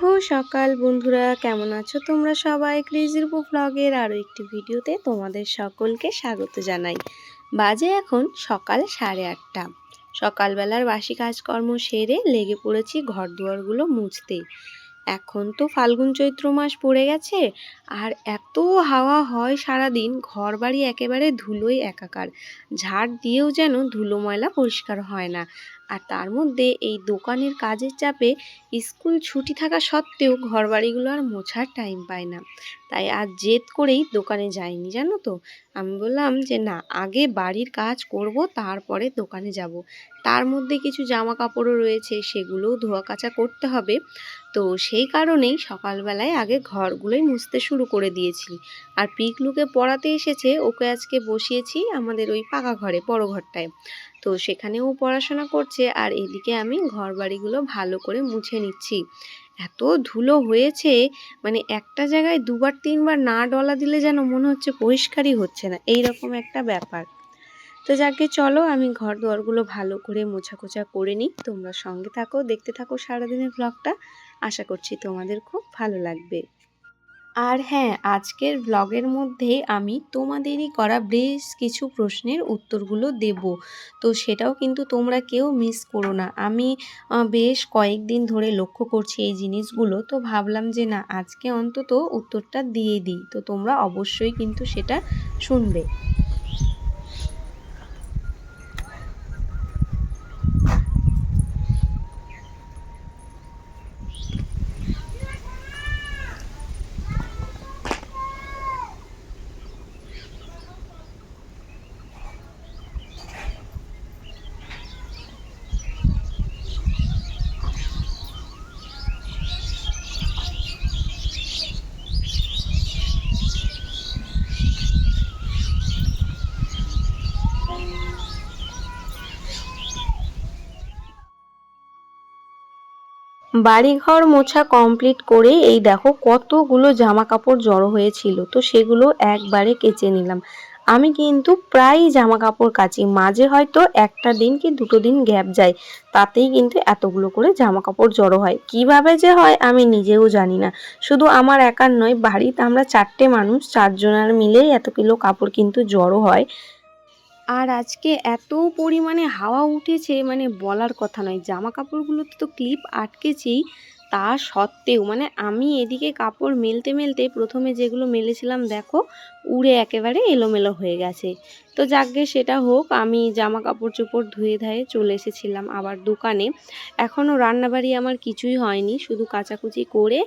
শুভ সকাল বন্ধুরা, কেমন আছো তোমরা সবাই? ক্রেজির ব্লগের আরও একটি ভিডিওতে তোমাদের সকলকে স্বাগত জানাই। বাজে এখন সকাল সাড়ে আটটা। সকালবেলার বাসি কাজকর্ম সেরে লেগে পড়েছি ঘর দুয়ারগুলো মুছতে। এখন তো ফাল্গুন চৈত্র মাস পড়ে গেছে, আর এত হাওয়া হয় সারাদিন ঘর বাড়ি একেবারে ধুলোয় একাকার। ঝাড় দিয়েও যেন ধুলো ময়লা পরিষ্কার হয় না। আর তার মধ্যে এই দোকানের কাজের চাপে স্কুল ছুটি থাকা সত্ত্বেও ঘরবাড়িগুলো আর মোছার টাইম পায় না। তাই আজ জেদ করেই দোকানে যাইনি, জানো তো? আমি বললাম যে, না, আগে বাড়ির কাজ করব, তারপরে দোকানে যাব। তার মধ্যে কিছু জামা কাপড়ও রয়েছে, সেগুলোও ধোয়া কাচা করতে হবে। তো সেই কারণেই সকালবেলায় আগে ঘরগুলোই মুছতে শুরু করে দিয়েছি। আর পিকলুকে পড়াতে এসেছে, ওকে আজকে বসিয়েছি আমাদের ওই পাকা ঘরে, বড় ঘরটায়। তো সেখানেও পড়াশোনা করছে আর এদিকে আমি ঘর বাড়িগুলো ভালো করে মুছে নিচ্ছি। এত ধুলো হয়েছে মানে একটা জায়গায় দুবার তিনবার না ডলা দিলে যেন মনে হচ্ছে পরিষ্কারই হচ্ছে না এই রকম একটা ব্যাপার। তো যাকে চলো আমি ঘর দোয়ারগুলো ভালো করে মোছা মোছাকোছা করে নিই, তোমরা সঙ্গে থাকো, দেখতে থাকো সারাদিনের ব্লগটা আশা করছি তোমাদের খুব ভালো লাগবে। আর হ্যাঁ আজকের ব্লগের মধ্যে আমি তোমাদেরই করা বেশ কিছু প্রশ্নের উত্তরগুলো দেব। তো সেটাও কিন্তু তোমরা কেউ মিস করো না। আমি বেশ কয়েকদিন ধরে লক্ষ্য করছি এই জিনিসগুলো। তো ভাবলাম যে না, আজকে অন্তত উত্তরটা দিয়ে দিই। তো তোমরা অবশ্যই কিন্তু সেটা শুনবে। বাড়িঘর মোছা কমপ্লিট করে এই দেখো কতগুলো জামা কাপড় জড়ো হয়েছিল। তো সেগুলো একবারে কেচে নিলাম। আমি কিন্তু প্রায় জামা কাপড় কাচি। মাঝে হয়তো একটা দিন কি দুটো দিন গ্যাপ যায়, তাতেই কিন্তু এতগুলো করে জামা কাপড় জড়ো হয়। কীভাবে যে হয় আমি নিজেও জানি না। শুধু আমার একার নয়, বাড়িতে আমরা চারটে মানুষ, চারজনের মিলেই এত কিলো কাপড় কিন্তু জড়ো হয়। আর আজকে এত পরিমাণে হাওয়া উঠেছে মানে বলার কথা নয়। জামা কাপড়গুলোতে তো ক্লিপ আটকেছেই। তা সত্ত্বেও মানে আমি এদিকে কাপড় মেলতে মেলতে প্রথমে যেগুলো মেলেছিলাম, দেখো, উড়ে একেবারে এলোমেলো হয়ে গেছে। তো যাকগে, সেটা হোক, আমি জামা কাপড় চোপড় ধুয়ে ধায়ে চলে এসেছিলাম আবার দোকানে। এখনও রান্নাবাড়ি আমার কিছুই হয়নি, শুধু কাচাকুচি করে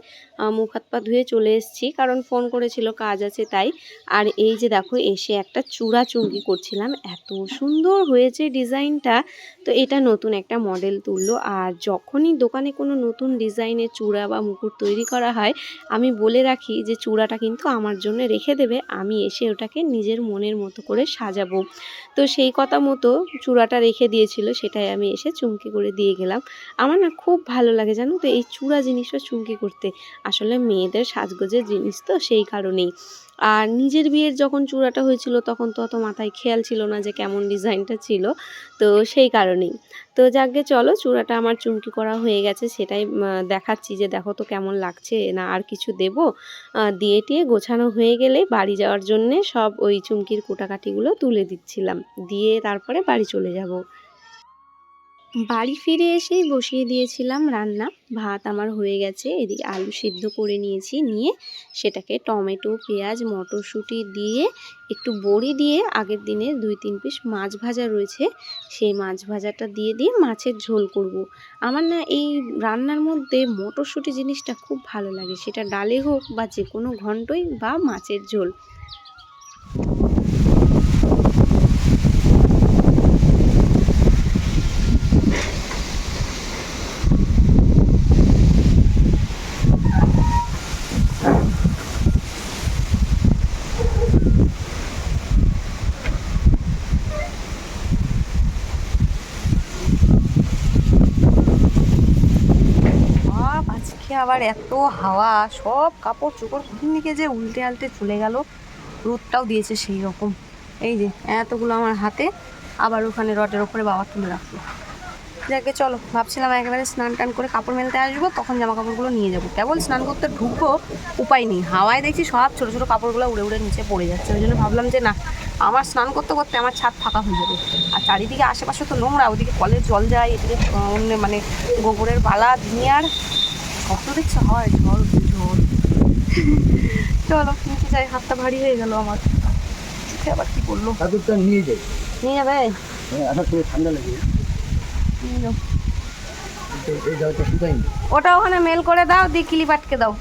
মুখ হাত পা ধুয়ে চলে এসেছি, কারণ ফোন করেছিল, কাজ আছে তাই। আর এই যে দেখো, এসে একটা চূড়া চুঙ্গি করছিলাম, এত সুন্দর হয়েছে ডিজাইনটা। তো এটা নতুন একটা মডেল তুললো, আর যখনই দোকানে কোনো নতুন ডিজাইনের চূড়া বা মুকুট তৈরি করা হয়, আমি বলে রাখি যে চূড়াটা কিন্তু আমার জন্য রেখে দেবে, আমি এসে ওটাকে নিজের মনের মতো করে সাজাবো। তো সেই কথা মতো চূড়াটা রেখে দিয়েছিল, সেটাই আমি এসে চুমকি করে দিয়ে গেলাম। আমার না খুব ভালো লাগে জানো তো, এই চূড়া জিনিসটা চুমকি করতে। আসলে মেয়েদের সাজগোজের জিনিস তো সেই কারণেই। আর নিজের বিয়ের যখন চূড়াটা হয়েছিল, তখন তো অত মাথায় খেয়াল ছিল না যে কেমন ডিজাইনটা ছিল। তো সেই কারণেই। তো যাকে চলো চূড়াটা আমার চুমকি করা হয়ে গেছে, সেটাই দেখাচ্ছি যে দেখো তো কেমন লাগছে, না আর কিছু দেব। দিয়ে টিয়ে গোছানো হয়ে গেলে বাড়ি যাওয়ার জন্যে সব ওই চুমকির কুটাকাটিগুলো তুলে দিচ্ছিলাম। দিয়ে তারপরে বাড়ি চলে যাব। বাড়ি ফিরে এসেই বসিয়ে দিয়েছিলাম রান্না ভাত আমার হয়ে গেছে, এদিকে আলু সিদ্ধ করে নিয়েছি, নিয়ে সেটাকে টমেটো, পেঁয়াজ, মটরশুঁটি দিয়ে একটু বড়ি দিয়ে আগের দিনে দুই তিন পিস মাছ ভাজা রয়েছে, সেই মাছ ভাজাটা দিয়ে দিয়ে মাছের ঝোল করব। আমার না এই রান্নার মধ্যে মটরশুঁটি জিনিসটা খুব ভালো লাগে, সেটা ডালে হোক বা যে কোনো ঘন্টই বা মাছের ঝোল আবার এত হাওয়া, সব কাপড় চোপড় কোথা থেকে যে উল্টে আলটে চলে গেল, রোদটাও দিয়েছে সেই রকম। এই যে, এতগুলো আমার হাতে, আবার ওখানে রডের ওপরে বাবা তুলে রাখল। যাকে চলো, ভাবছিলাম একেবারে স্নান টান করে কাপড় মেলতে আসব, তখন জামা কাপড়গুলো নিয়ে যাব। কেবল স্নান করতে ঢুকবো, উপায় নেই। হাওয়ায় দেখছি সব ছোটো ছোটো কাপড়গুলো উড়ে উড়ে নিচে পড়ে যাচ্ছে। ওই জন্য ভাবলাম যে না, আমার স্নান করতে করতে আমার ছাদ ফাঁকা হয়ে যাবে। আর চারিদিকে আশেপাশে তো নোংরা, ওদিকে কলের জল যায়, এদিকে অন্য মানে গোবরের বালা দুনিয়ার শব্দ দেখছ হয় ঝড় ঝড়। চলো নিচে যাই হাতটা ভারী হয়ে গেল আমার। উঠে আবার কি করল ঠাকুরটা নিয়ে যাই। নিয়ে যাবে? হ্যাঁ আসার সময় ঠান্ডা লাগে। ওটা ওখানে মেল করে দাও দিয়ে কিলি পাটকে দাও।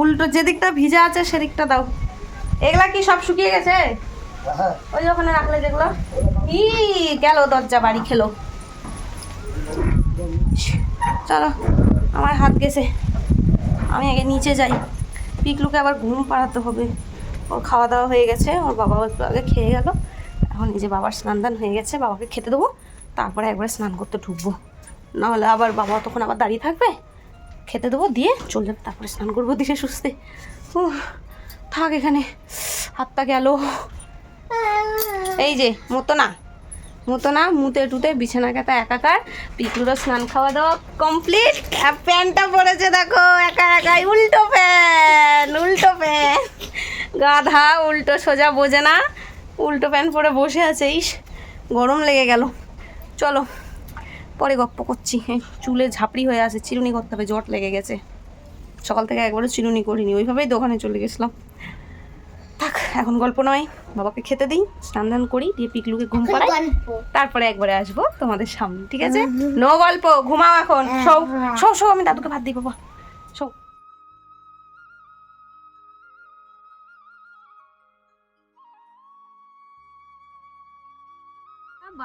উল্টো যেদিকটা ভিজা আছে সেদিকটা দাও। এগুলা কি সব শুকিয়ে গেছে? হ্যাঁ। ওই ওখানে রাখলে যেগুলো ই গেল দরজা বাড়ি খেলো। চলো, আমার হাত গেছে। আমি আগে নিচে যাই। পিকলুকে আবার ঘুম পাড়াতে হবে। ওর খাওয়া দাওয়া হয়ে গেছে, ওর বাবা একটু আগে খেয়ে গেল। এখন নিজে বাবার স্নান দান হয়ে গেছে, বাবাকে খেতে দেবো, তারপরে একবারে স্নান করতে ঢুকবো। নাহলে আবার বাবা তখন আবার দাঁড়িয়ে থাকবে, খেতে দেবো, দিয়ে চলে যাবে তারপরে স্নান করব ধীরে সুস্থে। থাক এখানে, হাতটা গেল। এই যে মতো না মতো না, মুতে টুতে বিছানা কাটা একাকার, পিকলুরও স্নান খাওয়া দাওয়া কমপ্লিট আর প্যান্টটা পরেছে দেখো, একা একাই, উল্টো প্যান্ট উল্টো প্যান্ট। গাধা, উল্টো সোজা বোঝে না, উল্টো প্যান্ট পরে বসে আছে, ইস, গরম লেগে গেল। চলো, পরে গপ্প করছি। হ্যাঁ চুলে ঝাপড়ি হয়ে আছে, চিরুনি করতে হবে, জট লেগে গেছে। সকাল থেকে একবারও চিরুনি করিনি, ওইভাবেই দোকানে চলে গেছিলাম। থাক এখন গল্প নয়। বাবাকে খেতে দিই স্নান ধান করি দিয়ে পিকলুকে ঘুম পাড়াই। তারপরে একবারে আসব তোমাদের সামনে ঠিক আছে? নো গল্প ঘুমাও এখন সৌ সৌ সৌ আমি দাদুকে ভাত দিই বাবা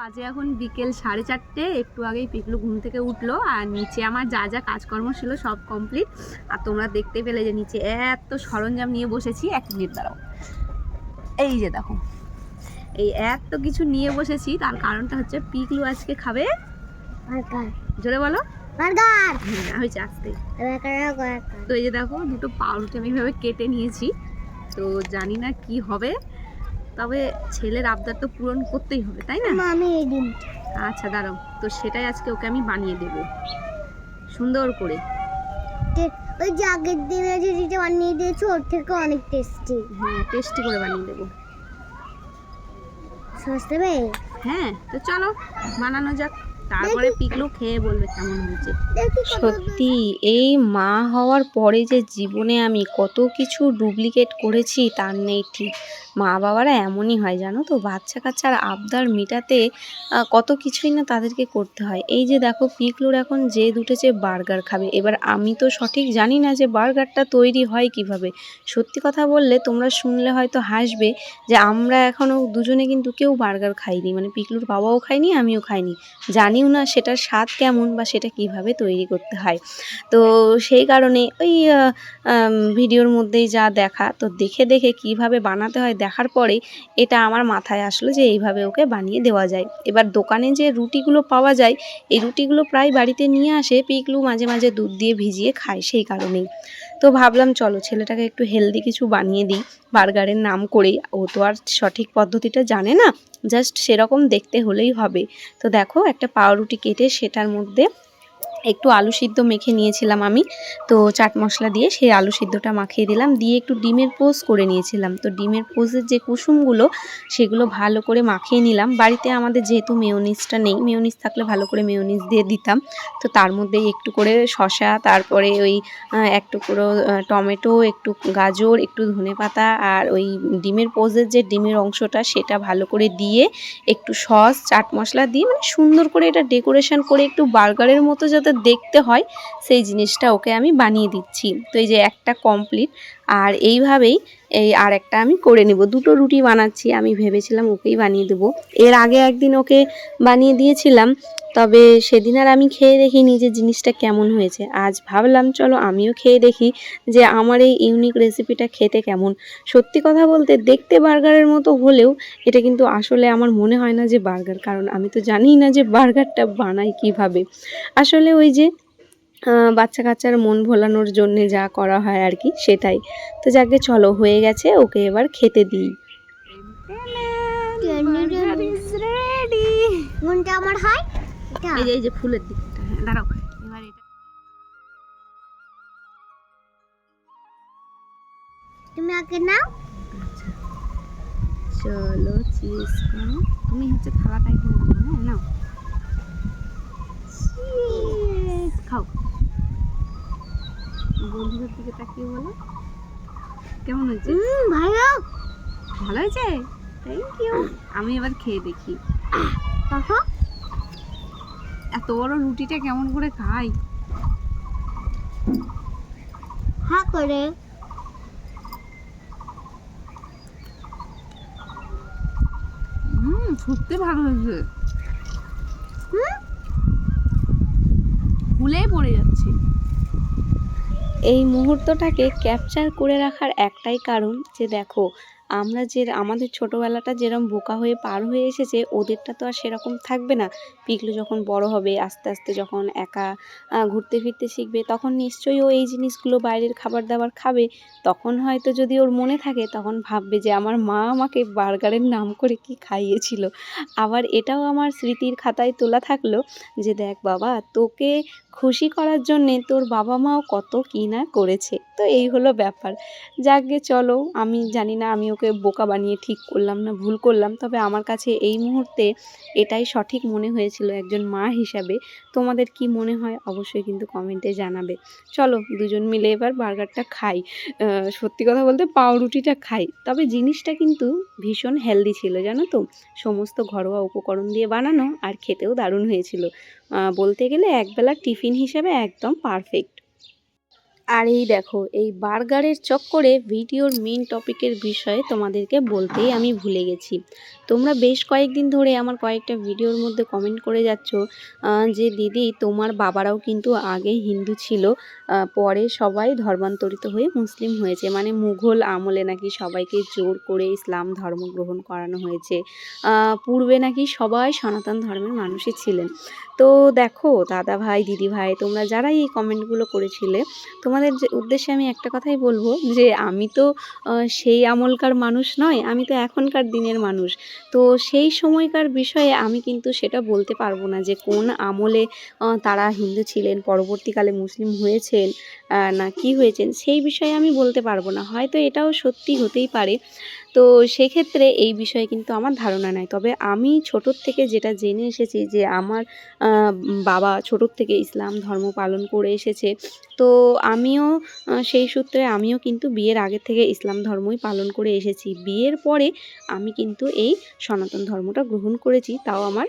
বাজে এখন বিকেল সাড়ে চারটে একটু আগেই পিকলু ঘুম থেকে উঠল আর নিচে আমার যা যা কাজকর্ম ছিল সব কমপ্লিট আর তোমরা দেখতে পেলে যে নিচে এত সরঞ্জাম নিয়ে বসেছি এক মিনিট দাঁড়াও। এই যে দেখো এই এত কিছু নিয়ে বসেছি তার কারণটা হচ্ছে পিকলু আজকে খাবে জোরে বলো। বার্গার হুম, হয়েছে আসতে। তো এই যে দেখো দুটো পাউরুটি আমি এভাবে কেটে নিয়েছি। তো জানি না কি হবে। তবে ছেলের আবদার তো পূরণ করতেই হবে তাই না? আমি আচ্ছা দাঁড়াও। তো সেটাই আজকে ওকে আমি বানিয়ে দেব। সুন্দর করে। ওই যে আগের দিনে যেটা বানিয়ে দিয়েছ ওর থেকে অনেক টেস্টি হ্যাঁ টেস্টি করে বানিয়ে দেবো। সস দেবে হ্যাঁ তো চলো বানানো যাক। তারপরে পিকলু খেয়ে বলবে কেমন হয়েছে। সত্যি এই মা হওয়ার পরে যে জীবনে আমি কত কিছু ডুপ্লিকেট করেছি তার নেই ঠিক। মা বাবারা এমনই হয় জানো তো? বাচ্চা কাচ্চার আবদার মেটাতে কত কিছুই না তাদেরকে করতে হয়। এই যে দেখো পিকলুর এখন যে উঠেছে বার্গার খাবে। এবার আমি তো সঠিক জানি না যে বার্গারটা তৈরি হয় কীভাবে। সত্যি কথা বললে তোমরা শুনলে হয়তো হাসবে যে আমরা এখনও দুজনে কিন্তু কেউ বার্গার খাইনি। মানে পিকলুর বাবাও খাইনি আমিও খাইনি। জানিও না সেটার স্বাদ কেমন বা সেটা কীভাবে তৈরি করতে হয়। তো সেই কারণে ওই ভিডিওর মধ্যেই যা দেখা, তো দেখে দেখে কীভাবে বানাতে হয় দেখার পরে এটা আমার মাথায় আসলো যে এইভাবে ওকে বানিয়ে দেওয়া যায়। এবার দোকানে যে রুটিগুলো পাওয়া যায়, এই রুটিগুলো প্রায় বাড়িতে নিয়ে আসে, পিকলু মাঝে মাঝে দুধ দিয়ে ভিজিয়ে খায় সেই কারণেই। তো ভাবলাম, চলো, ছেলেটাকে একটু হেলদি কিছু বানিয়ে দিই বার্গারের নাম করেই। ও তো আর সঠিক পদ্ধতিটা জানে না জাস্ট সেরকম দেখতে হলেই হবে। তো দেখো, একটা পাউরুটি কেটে সেটার মধ্যে একটু আলু সিদ্ধ মেখে নিয়েছিলাম আমি। তো চাট মশলা দিয়ে সেই আলু সিদ্ধটা মাখিয়ে দিলাম। দিয়ে একটু ডিমের পোজ করে নিয়েছিলাম। তো ডিমের পোজের যে কুসুমগুলো, সেগুলো ভালো করে মাখিয়ে নিলাম। বাড়িতে আমাদের যেহেতু মেয়োনিজটা নেই, মেয়োনিজ থাকলে ভালো করে মেয়োনিজ দিয়ে দিতাম। তো তার মধ্যে একটু করে শসা, তারপরে ওই এক টুকরো টমেটো, একটু গাজর, একটু ধনেপাতা আর ওই ডিমের পোজের যে ডিমের অংশটা, সেটা ভালো করে দিয়ে একটু সস, চাট মশলা দিয়ে মানে সুন্দর করে এটা ডেকোরেশন করে একটু বার্গারের মতো যাতে দেখতে হয় সেই জিনিসটা ওকে আমি বানিয়ে দিচ্ছি। তো এই যে একটা কমপ্লিট আর এইভাবেই এই আর একটা আমি করে নেব। দুটো রুটি বানাচ্ছি, আমি ভেবেছিলাম ওকেই বানিয়ে দেবো। এর আগে একদিন ওকে বানিয়ে দিয়েছিলাম, তবে সেদিন আর আমি খেয়ে দেখিনি যে জিনিসটা কেমন হয়েছে। আজ ভাবলাম, চলো আমিও খেয়ে দেখি যে আমার এই ইউনিক রেসিপিটা খেতে কেমন। সত্যি কথা বলতে দেখতে বার্গারের মতো হলেও এটা কিন্তু আসলে আমার মনে হয় না যে বার্গার, কারণ আমি তো জানি না যে বার্গারটা বানাই কীভাবে। আসলে ওই যে বাচ্চা কাচ্চার মন ভোলানোর জন্য যা করা হয় আর কি সেটাই। তো যাকে চলো হয়ে গেছে ওকে এবার খেতে দিই। রেডি আমার হয়? এই যে ফুলের দিকটা হ্যাঁ দাঁড়াও এবার এটা। তুমি আগে নাও। আচ্ছা। চলো চিজ করো। তুমি হচ্ছে থালাটা এখানে রাখো হ্যাঁ নাও। খাও। বন্ধুদের দিকে তাকিয়ে বলো। কেমন হয়েছে? হুম ভালো। ভালো হয়েছে? থ্যাংক ইউ আমি এবার খেয়ে দেখি। এত বড় রুটিটা কেমন করে খাই? হা করে। হুম সত্যি ভালো হয়েছে। হুম? ফুলেই পড়ে যাচ্ছে। এই মুহূর্তটাকে ক্যাপচার করে রাখার একটাই কারণ যে দেখো, আমরা যে আমাদের ছোটোবেলাটা যেরকম বোকা হয়ে পার হয়ে এসেছে, ওদেরটা তো আর সেরকম থাকবে না। পিকলু যখন বড় হবে, আস্তে আস্তে যখন একা ঘুরতে ফিরতে শিখবে, তখন নিশ্চয়ই ও এই জিনিসগুলো বাইরের খাবার দাবার খাবে। তখন হয়তো যদি ওর মনে থাকে, তখন ভাববে যে আমার মা আমাকে বার্গারের নাম করে কি খাইয়েছিল। আবার এটাও আমার স্মৃতির খাতায় তোলা থাকল যে দেখ বাবা, তোকে খুশি করার জন্যে তোর বাবা মাও কত কী না করেছে। তো এই হলো ব্যাপার। যাকে চলো। আমি জানি না, আমি ওকে বোকা বানিয়ে ঠিক করলাম না, ভুল করলাম। তবে আমার কাছে এই মুহূর্তে এটাই সঠিক মনে হয়েছিল একজন মা হিসাবে। তোমাদের কি মনে হয় অবশ্যই কিন্তু কমেন্টে জানাবে। চলো, দুজন মিলে এবার বার্গারটা খাই। সত্যি কথা বলতে পাউরুটিটা খাই। তবে জিনিসটা কিন্তু ভীষণ হেলদি ছিল, জানো তো? সমস্ত ঘরোয়া উপকরণ দিয়ে বানানো আর খেতেও দারুণ হয়েছিল। বলতে গেলে একবেলা টিফিন হিসেবে একদম পারফেক্ট আর এই দেখো, এই বার্গারের চক্করে ভিডিওর মেন টপিকের বিষয়ে তোমাদেরকে বলতেই আমি ভুলে গেছি। তোমরা বেশ কয়েকদিন ধরে আমার কয়েকটা ভিডিওর মধ্যে কমেন্ট করে যাচ্ছ যে দিদি, তোমার বাবারাও কিন্তু আগে হিন্দু ছিল পরে সবাই ধর্মান্তরিত হয়ে মুসলিম হয়েছে। মানে মুঘল আমলে নাকি সবাইকে জোর করে ইসলাম ধর্ম গ্রহণ করানো হয়েছে। পূর্বে নাকি সবাই সনাতন ধর্মের মানুষই ছিলেন। তো দেখো, দাদা ভাই, দিদি ভাই, তোমরা যারাই এই কমেন্টগুলো করেছিলে তোমাদের যে উদ্দেশ্যে আমি একটা কথাই বলব যে আমি তো সেই আমলকার মানুষ নয়, আমি তো এখনকার দিনের মানুষ। তো সেই সময়কার বিষয়ে আমি কিন্তু সেটা বলতে পারব না যে কোন আমলে তারা হিন্দু ছিলেন, পরবর্তীকালে মুসলিম হয়েছেন না কি হয়েছেন, সেই বিষয়ে আমি বলতে পারব না। হয়তো এটাও সত্যি হতেই পারে। তো সেক্ষেত্রে এই বিষয়ে কিন্তু আমার ধারণা নাই। তবে আমি ছোটোর থেকে যেটা জেনে এসেছি যে আমার বাবা ছোটোর থেকে ইসলাম ধর্ম পালন করে এসেছে। তো আমিও সেই সূত্রে আমিও কিন্তু বিয়ের আগে থেকে ইসলাম ধর্মই পালন করে এসেছি। বিয়ের পরে আমি কিন্তু এই সনাতন ধর্মটা গ্রহণ করেছি, তাও আমার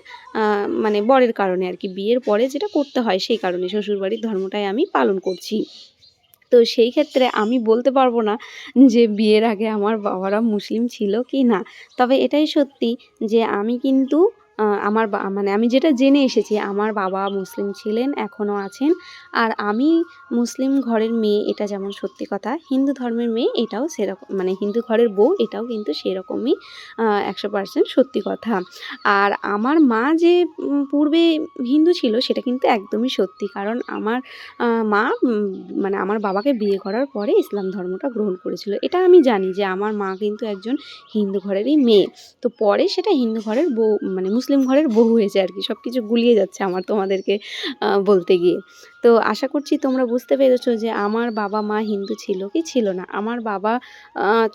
মানে বরের কারণে আর কি। বিয়ের পরে যেটা করতে হয় সেই কারণে শ্বশুরবাড়ির ধর্মটাই আমি পালন করছি। তো সেই ক্ষেত্রে আমি বলতে পারব না যে বিয়ের আগে আমার বাবারা মুসলিম ছিল কি না তবে এটাই সত্যি যে আমি কিন্তু আমার মানে আমি যেটা জেনে এসেছি, আমার বাবা মুসলিম ছিলেন, এখনও আছেন। আর আমি মুসলিম ঘরের মেয়ে, এটা যেমন সত্যি কথা, হিন্দু ধর্মের মেয়ে, এটাও সেরকম মানে হিন্দু ঘরের বউ, এটাও কিন্তু সেরকমই একশো পার্সেন্ট সত্যি কথা। আর আমার মা যে পূর্বে হিন্দু ছিল, সেটা কিন্তু একদমই সত্যি। কারণ আমার মা মানে আমার বাবাকে বিয়ে করার পরে ইসলাম ধর্মটা গ্রহণ করেছিল। এটা আমি জানি যে, আমার মা কিন্তু একজন হিন্দু ঘরেরই মেয়ে। তো পরে সেটা হিন্দু ঘরের বউ মানে মুসলিম ঘরের বহু হয়েছে আর কি। সব কিছু গুলিয়ে যাচ্ছে আমার তোমাদেরকে বলতে গিয়ে। তো আশা করছি তোমরা বুঝতে পেরেছ যে আমার বাবা মা হিন্দু ছিল কি ছিল না। আমার বাবা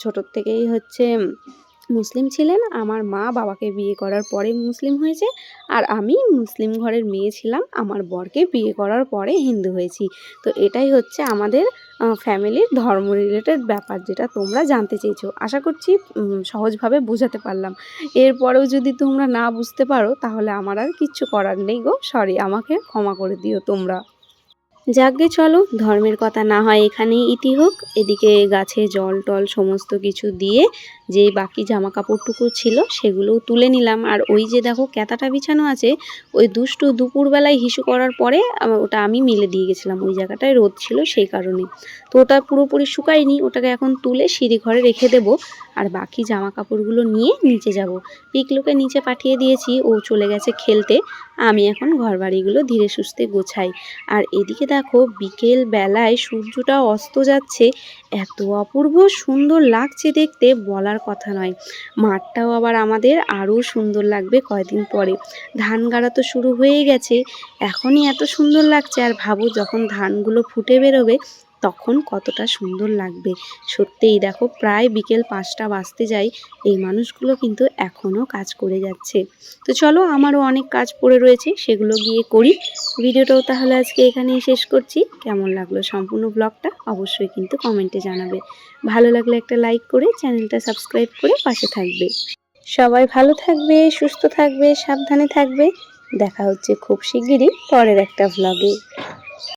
ছোটোর থেকেই হচ্ছে মুসলিম ছিলেন, আমার মা বাবাকে বিয়ে করার পরে মুসলিম হয়েছে আর আমি মুসলিম ঘরের মেয়ে ছিলাম, আমার বরকে বিয়ে করার পরে হিন্দু হয়েছি। তো এটাই হচ্ছে আমাদের ফ্যামিলির ধর্ম রিলেটেড ব্যাপার যেটা তোমরা জানতে চেয়েছো। আশা করছি সহজভাবে বোঝাতে পারলাম। এরপরেও যদি তোমরা না বুঝতে পারো, তাহলে আমার আর কিচ্ছু করার নেই গো। সরি আমাকে ক্ষমা করে দিও তোমরা। যাকগে চলো, ধর্মের কথা না হয় এখানেই ইতি হোক। এদিকে গাছে জল টল সমস্ত কিছু দিয়ে যে বাকি জামা কাপড়টুকু ছিল সেগুলোও তুলে নিলাম। আর ওই যে দেখো ক্যাতাটা বিছানো আছে, ওই দুষ্টু দুপুরবেলায় হিসু করার পরে ওটা আমি মেলে দিয়ে গেছিলাম। ওই জায়গাটায় রোদ ছিল সেই কারণে। তো ওটা পুরোপুরি শুকায়নি, ওটাকে এখন তুলে সিঁড়ি ঘরে রেখে দেবো। আর বাকি জামা কাপড়গুলো নিয়ে নিচে যাব। পিকলুকে নিচে পাঠিয়ে দিয়েছি, ও চলে গেছে খেলতে। আমি এখন ঘর বাড়িগুলো ধীরে সুস্থে গোছাই। আর এদিকে দেখো বিকেল বেলায় সূর্যটা অস্ত যাচ্ছে। এত অপূর্ব সুন্দর লাগছে দেখতে, বলার কথা নয়। মাঠটাও আবার আমাদের আরও সুন্দর লাগবে কয়দিন পরে। ধান গাড়া তো শুরু হয়ে গেছে, এখনই এত সুন্দর লাগছে। আর ভাবো যখন ধানগুলো ফুটে বেরোবে তখন কতটা সুন্দর লাগবে। সত্যিই দেখো, প্রায় বিকেল পাঁচটা বাজতে যায়, এই মানুষগুলো কিন্তু এখনও কাজ করে যাচ্ছে। তো চলো, আমারও অনেক কাজ পড়ে রয়েছে, সেগুলো গিয়ে করি। ভিডিওটাও তাহলে আজকে এখানেই শেষ করছি। কেমন লাগল সম্পূর্ণ ব্লগটা অবশ্যই কিন্তু কমেন্টে জানাবে। ভালো লাগলে একটা লাইক করে চ্যানেলটা সাবস্ক্রাইব করে পাশে থাকবে। সবাই ভালো থাকবে, সুস্থ থাকবে, সাবধানে থাকবে। দেখা হচ্ছে খুব শিগগিরই পরের একটা ভ্লগে